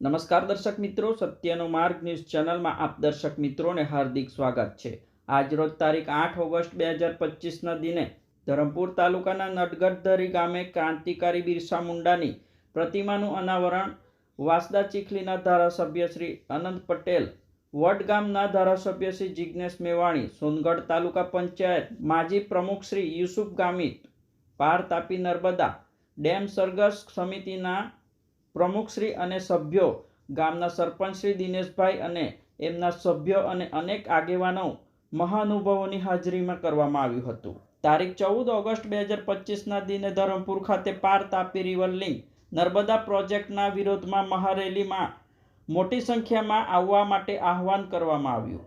નમસ્કાર દર્શક મિત્રો, સત્યનો માર્ગ ન્યૂઝ ચેનલમાં આપ દર્શક મિત્રોને હાર્દિક સ્વાગત છે. આજરોજ તારીખ આઠ ઓગસ્ટ બે હજાર પચીસના દિને ધરમપુર તાલુકાના નટગઢધરી ગામે ક્રાંતિકારી બિરસા મુંડાની પ્રતિમાનું અનાવરણ વાસદા ચીખલીના ધારાસભ્ય શ્રી અનંત પટેલ વડગામના ધારાસભ્ય શ્રી જિજ્ઞેશ મેવાણી, સોનગઢ તાલુકા પંચાયત માજી પ્રમુખ શ્રી યુસુફ ગામિત પાર તાપી નર્મદા, ડેમ સરગસ સમિતિના પ્રમુખશ્રી અને સભ્યો, ગામના સરપંચ શ્રી દિનેશભાઈ અને એમના સભ્યો અને અનેક આગેવાનો મહાનુભાવોની હાજરીમાં કરવામાં આવ્યું હતું. તારીખ ચૌદ ઓગસ્ટ બે હજાર પચીસના દિને ધરમપુર ખાતે પાર તાપી રિવર લિંક નર્મદા પ્રોજેક્ટના વિરોધમાં મહારેલીમાં મોટી સંખ્યામાં આવવા માટે આહવાન કરવામાં આવ્યું.